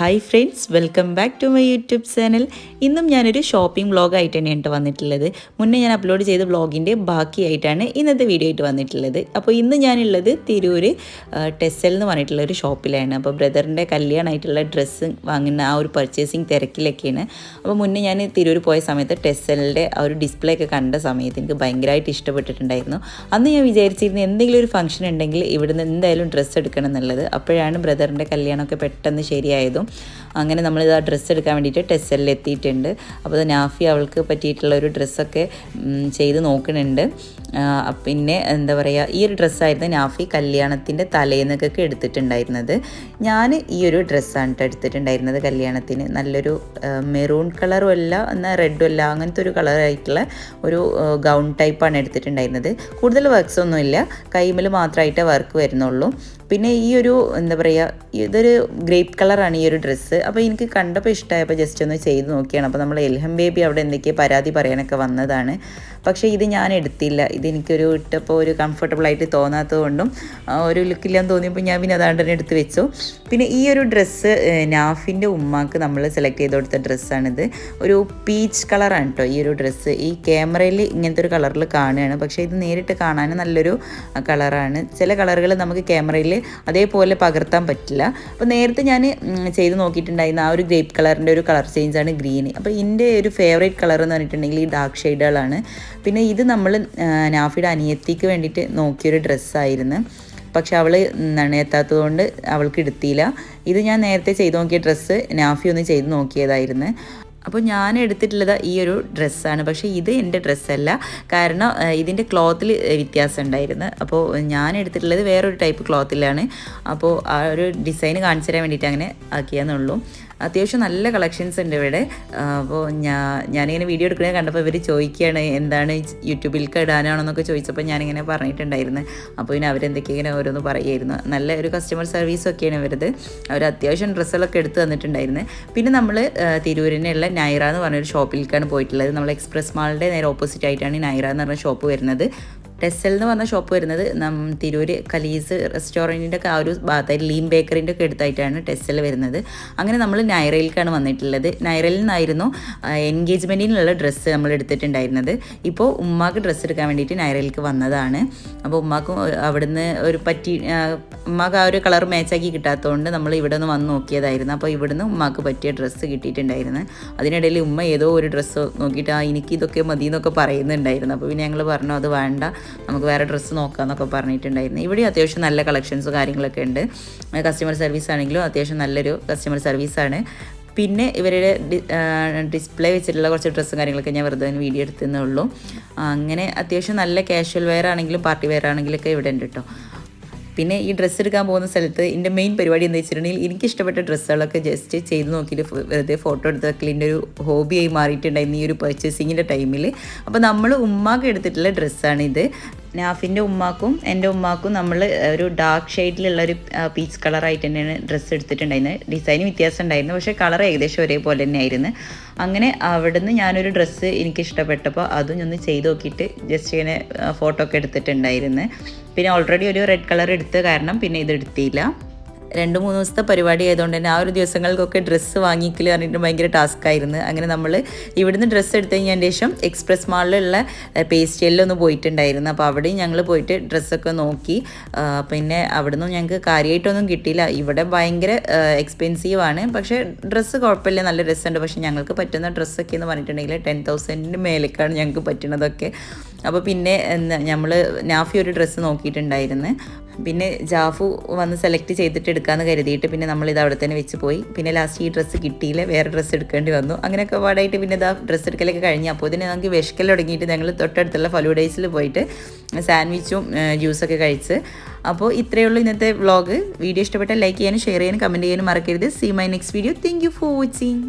Hi friends welcome back to my YouTube channel ഇന്നും ഞാനൊരു shopping വ്ളോഗായിട്ട് തന്നെയാണ് ട്ടോ വന്നിട്ടുള്ളത്. മുന്നേ ഞാൻ അപ്ലോഡ് ചെയ്ത വ്ളോഗിന്റെ ബാക്കിയായിട്ടാണ് ഇന്നത്തെ വീഡിയോ ആയിട്ട് വന്നിട്ടുള്ളത്. അപ്പോൾ ഇന്ന് ഞാനുള്ളത് തിരൂർ ടെസ്സൽ എന്ന് പറഞ്ഞിട്ടുള്ള ഒരു ഷോപ്പിലാണ് അപ്പോൾ ബ്രദറിന്റെ കല്യാണമായിട്ടുള്ള ഡ്രസ്സ് വാങ്ങുന്ന ആ ഒരു പർച്ചേസിങ് തിരക്കിലൊക്കെയാണ്. അപ്പോൾ മുന്നേ ഞാൻ തിരൂർ പോയ സമയത്ത് ടെസ്സലിന്റെ ആ ഒരു ഡിസ്പ്ലേ ഒക്കെ കണ്ട സമയത്ത് എനിക്ക് ഭയങ്കരമായിട്ട് ഇഷ്ടപ്പെട്ടിട്ടുണ്ടായിരുന്നു. അന്ന് ഞാൻ വിചാരിച്ചിരുന്നു എന്തെങ്കിലും ഒരു ഫംഗ്ഷൻ ഉണ്ടെങ്കിൽ ഇവിടുന്ന് എന്തായാലും ഡ്രസ്സ് എടുക്കണം എന്നുള്ളത്. അപ്പോഴാണ് ബ്രദറിന്റെ കല്യാണമൊക്കെ പെട്ടെന്ന് ശരിയായതും അങ്ങനെ നമ്മളിത് ആ ഡ്രസ്സ് എടുക്കാൻ വേണ്ടിയിട്ട് ടെസ്സലിൽ എത്തിയിട്ടുണ്ട്. അപ്പോൾ നാഫി അവൾക്ക് പറ്റിയിട്ടുള്ള ഒരു ഡ്രസ്സൊക്കെ ചെയ്ത് നോക്കുന്നുണ്ട്. പിന്നെ എന്താ പറയുക ഈ ഒരു ഡ്രസ്സായിരുന്നു നാഫി കല്യാണത്തിന്റെ തലേന്നൊക്കെ എടുത്തിട്ടുണ്ടായിരുന്നത്. ഞാൻ ഈ ഒരു ഡ്രസ്സാണ് കേട്ടോ എടുത്തിട്ടുണ്ടായിരുന്നത് കല്യാണത്തിന്. നല്ലൊരു മെറൂൺ കളറും അല്ല എന്നാൽ റെഡും അല്ല അങ്ങനത്തെ ഒരു കളറായിട്ടുള്ള ഒരു ഗൗൺ ടൈപ്പാണ് എടുത്തിട്ടുണ്ടായിരുന്നത്. കൂടുതൽ വർക്ക്സ് ഒന്നുമില്ല. കൈമിൽ മാത്രമായിട്ടേ വർക്ക് വരുന്നുള്ളൂ. പിന്നെ ഈ ഒരു എന്താ പറയുക ഇതൊരു ഗ്രേപ്പ് കളറാണ് ഈ ഒരു ഡ്രസ്സ്. അപ്പോൾ എനിക്ക് കണ്ടപ്പോൾ ഇഷ്ടമായപ്പോൾ ജസ്റ്റ് ഒന്ന് ചെയ്ത് നോക്കിയാണ്. അപ്പോൾ നമ്മൾ എൽഹം ബേബി അവിടെ എന്തൊക്കെയോ പരാതി പറയാനൊക്കെ വന്നതാണ്. പക്ഷേ ഇത് ഞാൻ എടുത്തില്ല. ഇതെനിക്കൊരു ഇട്ടപ്പോൾ ഒരു കംഫർട്ടബിൾ ആയിട്ട് തോന്നാത്തത് കൊണ്ടും ഒരു ലുക്കില്ലാന്ന് തോന്നിയപ്പോൾ ഞാൻ പിന്നെ അതാണ്ട് തന്നെ എടുത്ത് വെച്ചു. പിന്നെ ഈ ഒരു ഡ്രസ്സ് നാഫിന്റെ ഉമ്മാക്ക് നമ്മൾ സെലക്ട് ചെയ്ത് കൊടുത്ത ഡ്രസ്സാണിത് ഒരു പീച്ച് കളറാണ് കേട്ടോ ഈ ഒരു ഡ്രസ്സ് ഈ ക്യാമറയിൽ ഇങ്ങനത്തെ ഒരു കളറിൽ കാണുകയാണ്. പക്ഷേ ഇത് നേരിട്ട് കാണാൻ നല്ലൊരു കളറാണ് ചില കളറുകൾ നമുക്ക് ക്യാമറയിൽ അതേപോലെ പകർത്താൻ പറ്റില്ല. അപ്പോൾ നേരത്തെ ഞാൻ ചെയ്ത് നോക്കിയിട്ടുണ്ടായിരുന്ന ആ ഒരു ഗ്രേപ്പ് കളറിന്റെ ഒരു കളർ ചേഞ്ചാണ് ഗ്രീൻ അപ്പോൾ എന്റെ ഒരു ഫേവറേറ്റ് കളർ എന്ന് പറഞ്ഞിട്ടുണ്ടെങ്കിൽ ഈ ഡാർക്ക് ഷെയ്ഡുകളാണ് പിന്നെ ഇത് നമ്മൾ നാഫിയുടെ അനിയത്തിക്ക് വേണ്ടിയിട്ട് നോക്കിയൊരു ഡ്രസ്സായിരുന്നു. പക്ഷെ അവൾ നണയെത്താത്തതുകൊണ്ട് കൊണ്ട് അവൾക്ക് എടുത്തില്ല ഇത് ഞാൻ നേരത്തെ ചെയ്ത് നോക്കിയ ഡ്രസ്സ് നാഫി ഒന്ന് ചെയ്ത് നോക്കിയതായിരുന്നു. അപ്പോൾ ഞാൻ എടുത്തിട്ടുള്ളത് ഈ ഒരു ഡ്രസ്സാണ്. പക്ഷേ ഇത് എന്റെ ഡ്രസ്സല്ല. കാരണം ഇതിന്റെ ക്ലോത്തിൽ വ്യത്യാസം ഉണ്ടായിരുന്നു. അപ്പോൾ ഞാൻ എടുത്തിട്ടുള്ളത് വേറൊരു ടൈപ്പ് ക്ലോത്തിലാണ്. അപ്പോൾ ആ ഒരു ഡിസൈൻ കാണിച്ചു തരാൻ വേണ്ടിയിട്ട് അങ്ങനെ ആക്കിയാന്നുള്ളൂ. അത്യാവശ്യം നല്ല കളക്ഷൻസ് ഉണ്ട് ഇവിടെ. അപ്പോൾ ഞാൻ ഞാനിങ്ങനെ വീഡിയോ എടുക്കുന്നത് കണ്ടപ്പോൾ ഇവർ ചോദിക്കുകയാണ് എന്താണ് യൂട്യൂബിൽ ഇടാനാണെന്നൊക്കെ ചോദിച്ചപ്പോൾ ഞാനിങ്ങനെ പറഞ്ഞിട്ടുണ്ടായിരുന്നു. അപ്പോൾ പിന്നെ അവരെന്തൊക്കെ ഇങ്ങനെ ഓരോന്ന് പറയുമായിരുന്നു. നല്ല ഒരു കസ്റ്റമർ സർവീസൊക്കെയാണ് ഇവരത്. അവർ അത്യാവശ്യം ഡ്രസ്സുകളൊക്കെ എടുത്ത് തന്നിട്ടുണ്ടായിരുന്നു. പിന്നെ നമ്മൾ തിരൂരിനുള്ള നൈറ എന്ന് പറഞ്ഞൊരു ഷോപ്പിലേക്കാണ് പോയിട്ടുള്ളത്. നമ്മൾ എക്സ്പ്രസ് മാളിന്റെ നേരെ ഓപ്പോസിറ്റ് ആയിട്ടാണ് നൈറ എന്ന് പറഞ്ഞ ഷോപ്പ് വരുന്നത്. ടെസൽ എന്ന് പറഞ്ഞ ഷോപ്പ് വരുന്നത് തിരൂർ കലീസ് റെസ്റ്റോറന്റിന്റെ ഒക്കെ ആ ഒരു ഭാഗത്തായിട്ട് ലീം ബേക്കറിന്റെ ഒക്കെ എടുത്തായിട്ടാണ് ടെസ്സൽ വരുന്നത്. അങ്ങനെ നമ്മൾ നൈറയിലേക്കാണ് വന്നിട്ടുള്ളത്. നൈറയിൽ നിന്നായിരുന്നു എൻഗേജ്മെന്റിനുള്ള ഡ്രസ്സ് നമ്മൾ എടുത്തിട്ടുണ്ടായിരുന്നത്. ഇപ്പോൾ ഉമ്മാക്ക് ഡ്രസ്സ് എടുക്കാൻ വേണ്ടിയിട്ട് നൈറയിലേക്ക് വന്നതാണ്. അപ്പോൾ ഉമ്മാക്കും അവിടുന്ന് ഒരു പറ്റി ഉമ്മാക്ക് ആ ഒരു കളർ മാച്ചാക്കി കിട്ടാത്തതുകൊണ്ട് നമ്മൾ ഇവിടെ നിന്ന് വന്ന് നോക്കിയതായിരുന്നു. അപ്പോൾ ഇവിടുന്ന് ഉമ്മാക്ക് പറ്റിയ ഡ്രസ്സ് കിട്ടിയിട്ടുണ്ടായിരുന്നു. അതിനിടയിൽ ഉമ്മ ഏതോ ഒരു ഡ്രസ്സ് നോക്കിയിട്ട് ആ എനിക്ക് ഇതൊക്കെ മതി എന്നൊക്കെ പറയുന്നുണ്ടായിരുന്നു. അപ്പോൾ പിന്നെ ഞങ്ങൾ പറഞ്ഞു അത് വേണ്ട. നമുക്ക് വേറെ ഡ്രസ്സ് നോക്കാമെന്നൊക്കെ പറഞ്ഞിട്ടുണ്ടായിരുന്നു. ഇവിടെ അത്യാവശ്യം നല്ല കളക്ഷൻസ് കാര്യങ്ങളൊക്കെ ഉണ്ട്. കസ്റ്റമർ സർവീസ് ആണെങ്കിലും അത്യാവശ്യം നല്ലൊരു കസ്റ്റമർ സർവീസാണ് പിന്നെ ഇവരുടെ ഡിസ്പ്ലേ വെച്ചിട്ടുള്ള കുറച്ച് ഡ്രസ്സും കാര്യങ്ങളൊക്കെ ഞാൻ വെറുതെ വീഡിയോ എടുത്തതേ ഉള്ളൂ. അങ്ങനെ അത്യാവശ്യം നല്ല കാഷ്വൽ വെയർ ആണെങ്കിലും പാർട്ടി വെയർ ആണെങ്കിലൊക്കെ ഇവിടെ ഉണ്ട് കേട്ടോ പിന്നെ ഈ ഡ്രസ്സ് എടുക്കാൻ പോകുന്ന സ്ഥലത്ത് എന്റെ മെയിൻ പരിപാടി എന്താ വെച്ചിട്ടുണ്ടെങ്കിൽ എനിക്ക് ഇഷ്ടപ്പെട്ട ഡ്രസ്സുകളൊക്കെ ജസ്റ്റ് ചെയ്ത് നോക്കിയിട്ട് വെറുതെ ഫോട്ടോ എടുത്ത് വെക്കലിന്റെ ഒരു ഹോബിയായി മാറിയിട്ടുണ്ടായിരുന്നു ഈ ഒരു പർച്ചേസിങ്ങിന്റെ ടൈമിൽ അപ്പോൾ നമ്മൾ ഉമ്മാക്ക് എടുത്തിട്ടുള്ള ഡ്രസ്സാണ് ഇത്. നാഫിന്റെ ഉമ്മാക്കും എന്റെ ഉമ്മാക്കും നമ്മൾ ഒരു ഡാർക്ക് ഷെയ്ഡിലുള്ള ഒരു പീച്ച് കളറായിട്ട് തന്നെയാണ് ഡ്രസ്സ് എടുത്തിട്ടുണ്ടായിരുന്നത്. ഡിസൈൻ വ്യത്യാസം ഉണ്ടായിരുന്നു. പക്ഷേ കളർ ഏകദേശം ഒരേപോലെ തന്നെയായിരുന്നു. അങ്ങനെ അവിടുന്ന് ഞാനൊരു ഡ്രസ്സ് എനിക്ക് ഇഷ്ടപ്പെട്ടപ്പോൾ അതും ഒന്ന് ചെയ്ത് നോക്കിയിട്ട് ജസ്റ്റ് ഇങ്ങനെ ഫോട്ടോ ഒക്കെ എടുത്തിട്ടുണ്ടായിരുന്നു. പിന്നെ ഓൾറെഡി ഒരു റെഡ് കളർ എടുത്ത കാരണം പിന്നെ ഇത് എടുത്തില്ല. രണ്ട് മൂന്ന് ദിവസത്തെ പരിപാടി ആയതുകൊണ്ട് തന്നെ ആ ഒരു ദിവസങ്ങൾക്കൊക്കെ ഡ്രസ്സ് വാങ്ങിക്കൽ പറഞ്ഞിട്ട് ഭയങ്കര ടാസ്ക് ആയിരുന്നു. അങ്ങനെ നമ്മൾ ഇവിടുന്ന് ഡ്രസ്സ് എടുത്തു കഴിഞ്ഞതിന് ശേഷം എക്സ്പ്രസ് മാളിലുള്ള പേസ്റ്റലിലൊന്ന് പോയിട്ടുണ്ടായിരുന്നു. അപ്പോൾ അവിടെയും ഞങ്ങൾ പോയിട്ട് ഡ്രസ്സൊക്കെ നോക്കി. പിന്നെ അവിടുന്ന് ഞങ്ങൾക്ക് കാര്യമായിട്ടൊന്നും കിട്ടിയില്ല. ഇവിടെ ഭയങ്കര എക്സ്പെൻസീവ് ആണ്. പക്ഷേ ഡ്രസ്സ് കുഴപ്പമില്ല. നല്ല രസമുണ്ട്. പക്ഷേ ഞങ്ങൾക്ക് പറ്റുന്ന ഡ്രസ്സൊക്കെ എന്ന് പറഞ്ഞിട്ടുണ്ടെങ്കിൽ ടെൻ തൗസൻഡിന്റെ മേലേക്കാണ് ഞങ്ങൾക്ക് പറ്റുന്നതൊക്കെ അപ്പോൾ പിന്നെ നമ്മൾ നാഫി ഒരു ഡ്രസ്സ് നോക്കിയിട്ടുണ്ടായിരുന്നു. പിന്നെ ജാഫു വന്ന് സെലക്ട് ചെയ്തിട്ട് എടുക്കാമെന്ന് കരുതിയിട്ട് പിന്നെ നമ്മൾ ഇത് അവിടെ തന്നെ വെച്ച് പോയി. പിന്നെ ലാസ്റ്റ് ഈ ഡ്രസ്സ് കിട്ടിയില്ല വേറെ ഡ്രസ്സ് എടുക്കേണ്ടി വന്നു. അങ്ങനെയൊക്കെ പാടായിട്ട് പിന്നെ ഇതാ ഡ്രസ്സ് എടുക്കലൊക്കെ കഴിഞ്ഞ്. അപ്പോൾ ഇതിന് നമുക്ക് വിഷക്കൽ തുടങ്ങിയിട്ട് ഞങ്ങൾ തൊട്ടടുത്തുള്ള ഫലൂഡേസിൽ പോയിട്ട് സാൻഡ്വിച്ചും ജ്യൂസൊക്കെ കഴിച്ച്. അപ്പോൾ ഇത്രയേ ഉള്ളൂ ഇന്നത്തെ വ്ളോഗ് വീഡിയോ ഇഷ്ടപ്പെട്ടാൽ ലൈക്ക് ചെയ്യാനും ഷെയർ ചെയ്യാനും കമന്റ് ചെയ്യാനും മറക്കരുത്. See my next video thank you for watching